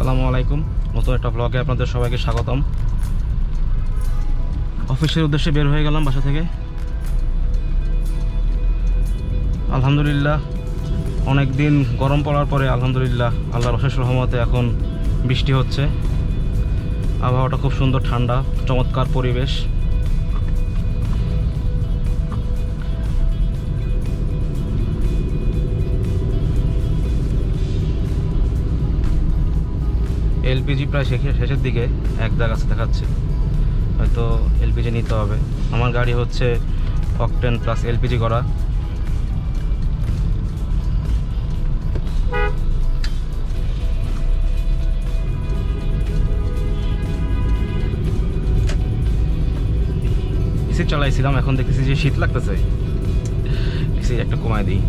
আলাইকুম। নতুন একটা ব্লগে আপনাদের সবাইকে স্বাগতম। অফিসের উদ্দেশ্যে বের হয়ে গেলাম বাসা থেকে। আলহামদুলিল্লাহ অনেক দিন গরম পড়ার পরে আলহামদুলিল্লাহ আল্লাহর অশেষ রহমতে এখন বৃষ্টি হচ্ছে। আবহাওয়াটা খুব সুন্দর ঠান্ডা, চমৎকার পরিবেশ। এলপিজি প্রায় শেষে- শেষের দিকে এক জায়গা আছে দেখাচ্ছে। হয়তো এলপিজি নিতে হবে। আমার গাড়ি হচ্ছে অকটেন প্লাস এলপিজি করা। চালাইছিলাম, এখন দেখতেছি যে শীত লাগতেছে। একটা কমায় দিই।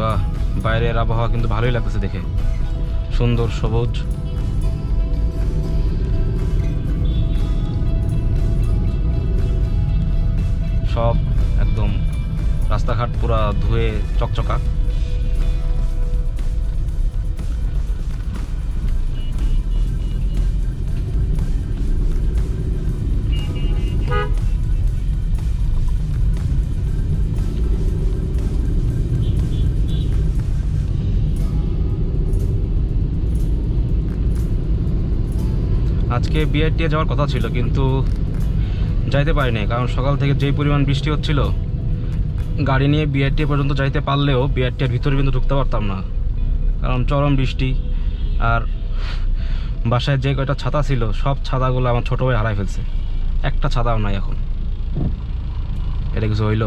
বাহ বাইরের আবহাওয়া কিন্তু ভালোই লাগতেছে দেখে। সুন্দর সবুজ। সব একদম রাস্তাঘাট পুরা ধুয়ে চকচকা। আজকে বিআরটিএ যাওয়ার কথা ছিল, কিন্তু যাইতে পারিনি, কারণ সকাল থেকে যেই পরিমাণ বৃষ্টি হচ্ছিল, গাড়ি নিয়ে বিআরটিএ পর্যন্ত যাইতে পারলেও বিআরটিএর ভিতরে কিন্তু ঢুকতে পারতাম না। কারণ চরম বৃষ্টি, আর বাসায় যে কয়টা ছাতা ছিল, সব ছাতাগুলো আমার ছোটো ভাই হারাই ফেলছে। একটা ছাতাও নাই এখন। এটা কিছু হইল?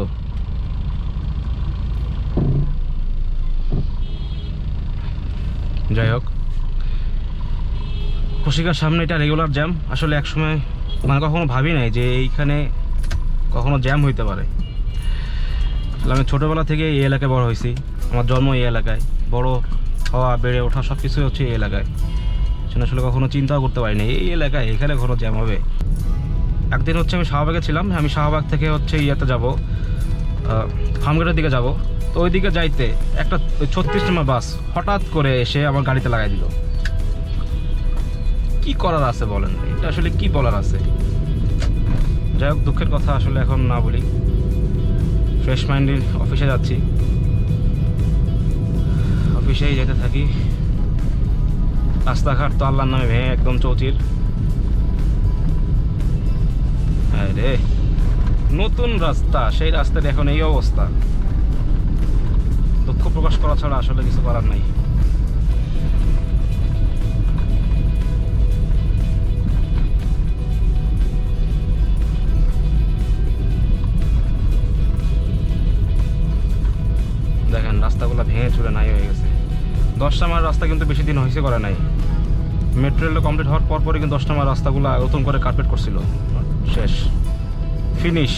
যাই হোক। খুশিকার সামনে এটা রেগুলার জ্যাম আসলে একসময় মানে কখনো ভাবি নাই যে এইখানে কখনো জ্যাম হইতে পারে। আমি ছোটোবেলা থেকে এই এলাকায় বড় হয়েছি। আমার জন্ম এই এলাকায়। বড় হওয়া, বেড়ে ওঠা সব কিছুই হচ্ছে এই এলাকায়। সেটা আসলে কখনো চিন্তাও করতে পারিনি এই এলাকায় এখানে কখনো জ্যাম হবে? একদিন হচ্ছে আমি শাহবাগে ছিলাম। আমি শাহবাগ থেকে হচ্ছে ইয়েতে যাব। ফার্মগেটের দিকে যাব। তো ওই দিকে যাইতে একটা ছত্রিশ নম্বর বাস হঠাৎ করে এসে আমার গাড়িতে লাগাই দিল। কি করার আছে বলেন? এটা আসলে কি বলার আছে? যাই হোক, দুঃখের কথা আসলে এখন না বলি। ফ্রেশ মাইন্ডে অফিসে যাচ্ছি। অফিসেই যেতে থাকি। রাস্তাঘাট তো আল্লাহর নামে ভেঙে একদম চৌচির। রে, নতুন রাস্তা, সেই রাস্তার এখন এই অবস্থা। দুঃখ প্রকাশ করা ছাড়া আসলে কিছু করার নাই। ভেঙে চুরে নাই হয়ে গেছে। দশটা মার রাস্তা কিন্তু বেশি দিন হয়েছে করে নাই। মেট্রো রেল কমপ্লিট হওয়ার পর পরে কিন্তু দশটা মার রাস্তাগুলো নতুন করে কার্পেট করছিল। শেষ। ফিনিশ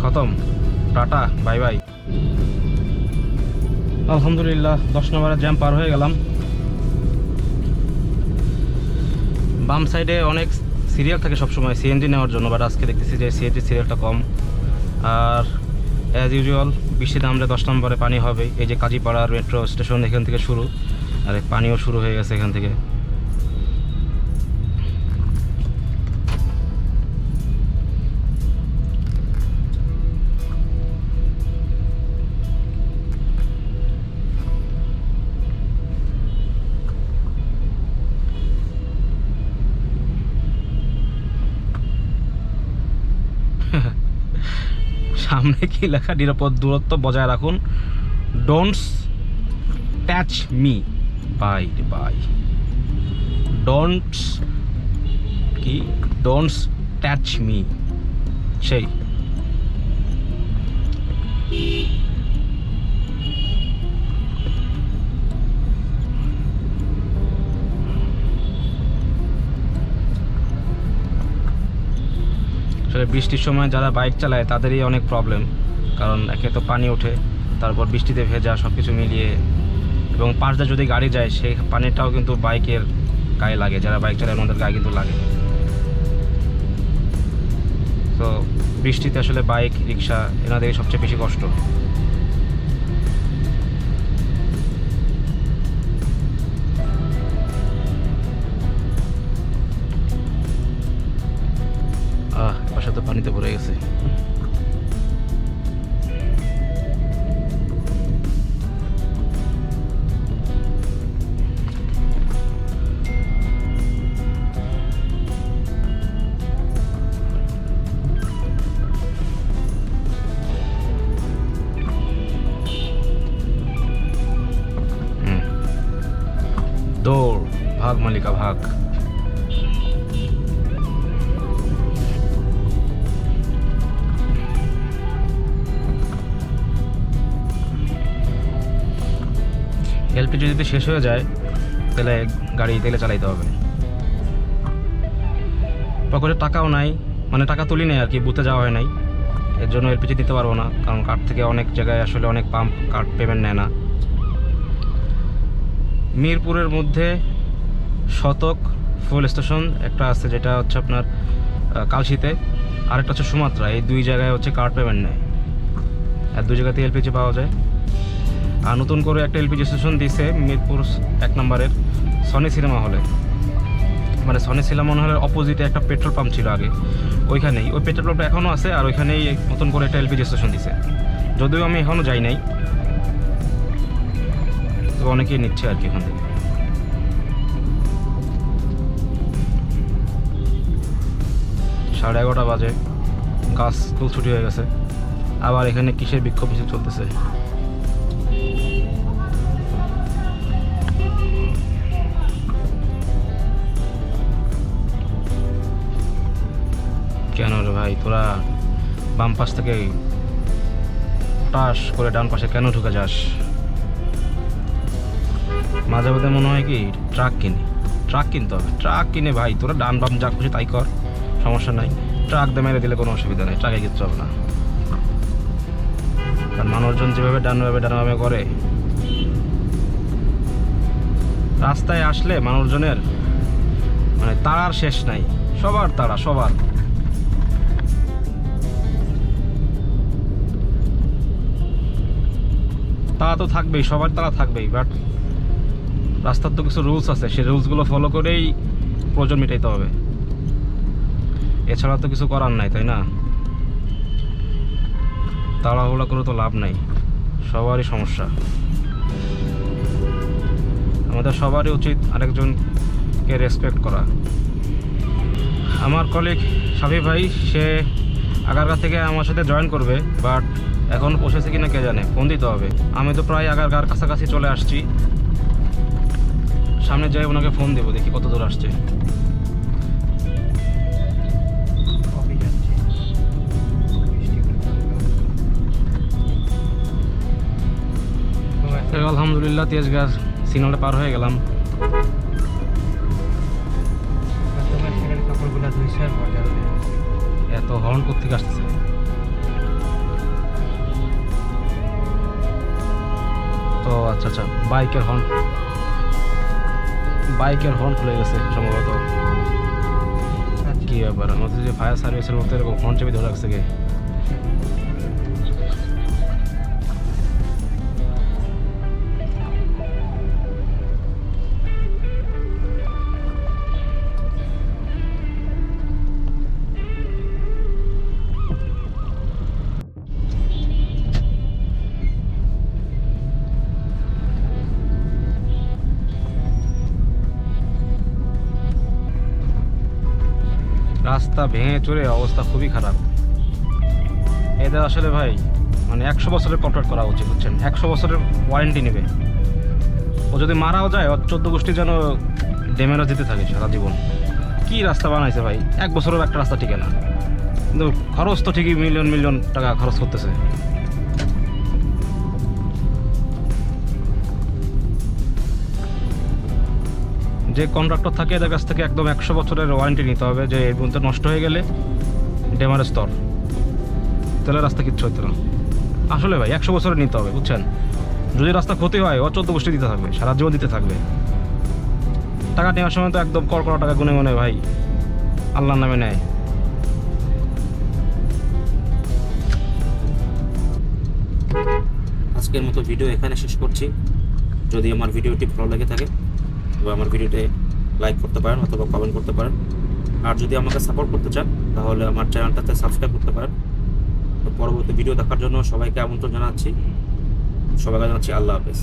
খতম। Ta-ta, bye bye. আলহামদুলিল্লাহ, দশ নম্বরের জ্যাম পার হয়ে গেলাম। বাম সাইডে অনেক সিরিয়াল থাকে সবসময় সিএনজি নেওয়ার জন্য বাট আজকে দেখতেছি যে সিএনজি সিরিয়ালটা কম। আর অ্যাজ ইউজুয়াল বৃষ্টিতে আমরা দশ নম্বরে পানি হবে। এই যে কাজীপাড়ার মেট্রো স্টেশন এখান থেকে শুরু। আর, পানিও শুরু হয়ে গেছে এখান থেকে। সামনে কি লেখা? নিরাপদ দূরত্ব বজায় রাখুন। Don'ts touch me bye bye don'ts কি? ডোন্টস ট্যাচ মি সেই। আসলে বৃষ্টির সময় যারা বাইক চালায়, তাদেরই অনেক প্রবলেম কারণ একে তো পানি ওঠে, তারপর বৃষ্টিতে ভেজা সব কিছু মিলিয়ে এবং পাঁচটা যদি গাড়ি যায়, সেই পানিটাও কিন্তু বাইকের গায়ে লাগে, যারা বাইক চালায় ওনাদের গায়ে কিন্তু লাগে। তো বৃষ্টিতে আসলে বাইক, রিক্সা এনাদের সবচেয়ে বেশি কষ্ট। তো পানিতে ভরে গেছে। দৌড় ভাগ মালিকা ভাগ এলপিজি যদি শেষ হয়ে যায়, তাহলে গাড়ি তেলে চালাইতে হবে। পকেটে টাকাও নাই মানে টাকা তুলি নেই আর কি, বুথে যাওয়া হয় নাই। এর জন্য এলপিজি দিতে পারব না, কারণ কার্ড থেকে অনেক জায়গায় আসলে অনেক পাম্প কার্ড পেমেন্ট নেয় না। মিরপুরের মধ্যে শতক ফুল স্টেশন একটা আছে যেটা হচ্ছে আপনার কালশিতে, আরেকটা হচ্ছে সুমাত্রা, এই দুই জায়গায় হচ্ছে কার্ড পেমেন্ট নেয়। আর দুই জায়গাতে এলপিজি পাওয়া যায়। আর নতুন করে একটা এলপিজি স্টেশন দিছে মিরপুর এক নম্বরের সনি সিনেমা হলে মানে সনি সিনেমা হলের অপোজিটে একটা পেট্রোল পাম্প ছিল আগে। ওইখানেই। ওই পেট্রোল পাম্পটা এখনও আছে আর ওইখানেই নতুন করে একটা এলপিজি স্টেশন দিছে। যদিও আমি এখনও যাই নাই। তো অনেকেই নিচ্ছে আর কি এখান। থেকে সাড়ে এগারোটা বাজে। গাছ স্কুল ছুটি হয়ে গেছে। আবার এখানে কিসের বিক্ষোভ মিছিল চলতেছে? কেন রে ভাই? তোরা বাম পাশ থেকে টাস করে ডান পাশে কেন ঢুকে যাস? মাঝে মাঝে মনে হয় কি, ট্রাক কিনি। ট্রাক কিনতে হবে। ট্রাক কিনে ভাই, তোরা ডান বাম যা খুশি তাই কর, সমস্যা নাই। ট্রাক দিয়ে মেরে দিলে কোনো অসুবিধা নেই, ট্রাকে কিচ্ছু হবে না। কারণ মানুষজন যেভাবে ডানভাবে ডানভাবে করে, রাস্তায় আসলে মানুষজনের মানে তাড়ার শেষ নাই। সবার তাড়া, সবার। তারা তো থাকবেই, সবার তারা থাকবেই বাট রাস্তার তো কিছু রুলস আছে, সেই রুলসগুলো ফলো করেই প্রয়োজন মেটাইতে হবে। এছাড়া তো কিছু করার নাই, তাই না? তাড়াহুড়া করে তো লাভ নাই, সবারই সমস্যা। আমাদের সবারই উচিত আরেকজনকে রেসপেক্ট করা। আমার কলিগ সাফি ভাই, সে আগারগা থেকে আমার সাথে জয়েন করবে বাট এখন পৌঁছেছে কিনা কে জানে? ফোন দিতে হবে। আমি তো প্রায় আগারগার কাছাকাছি চলে আসছি। সামনে যাই, ওনাকে ফোন দেবো, দেখি কত দূর আসছে। আলহামদুলিল্লাহ তেজগাঁ সিগনালটা পার হয়ে গেলাম। কাপড়গুলো এত হর্ন করতে আসতেছে। তো আচ্ছা আচ্ছা বাইকের হর্ন। বাইকের হর্ন খুলে গেছে সম্ভবত। কি ব্যাপার? আমাদের যে ফায়ার সার্ভিসের মতো এরকম হর্ন চেপে ধরে রাখছে কে? রাস্তা ভেঙে চড়ে অবস্থা খুবই খারাপ। এদের আসলে ভাই মানে একশো বছরের কন্ট্রাক্ট করা উচিত, বুঝছেন? একশো বছরের ওয়ারেন্টি নেবে। ও যদি মারাও যায়, ওর চোদ্দ গোষ্ঠী যেন ডেমেরা যেতে থাকে সারা জীবন। কি রাস্তা বানাইছে ভাই? এক বছরের একটা রাস্তা টিকে না কিন্তু খরচ তো ঠিকই মিলিয়ন মিলিয়ন টাকা খরচ করতেছে। যে কন্ট্রাক্টর থাকে এদের কাছ থেকে একদম একশো বছরের ওয়ারেন্টি নিতে হবে যে এর মধ্যে নষ্ট হয়ে গেলে ড্যামারেজ স্তর। তাহলে রাস্তা কিচ্ছু হতো না। আসলে ভাই, একশো বছরের নিতে হবে, বুঝছেন? যদি রাস্তা ক্ষতি হয়, ও চোদ্দ গোষ্ঠী দিতে থাকবে, সারা জীবন দিতে থাকবে। টাকা নেওয়ার সময় তো একদম কর করা টাকা গুনে মনে ভাই, আল্লাহর নামে নেয়। আজকের মতো ভিডিও এখানে শেষ করছি। যদি আমার ভিডিওটি ভালো লাগে থাকে তবে আমার ভিডিওতে লাইক করতে পারেন অথবা কমেন্ট করতে পারেন। আর যদি আমাকে সাপোর্ট করতে চান, তাহলে আমার চ্যানেলটাতে সাবস্ক্রাইব করতে পারেন। তো পরবর্তী ভিডিও দেখার জন্য সবাইকে আমন্ত্রণ জানাচ্ছি। সবাইকে জানাচ্ছি আল্লাহ হাফেজ।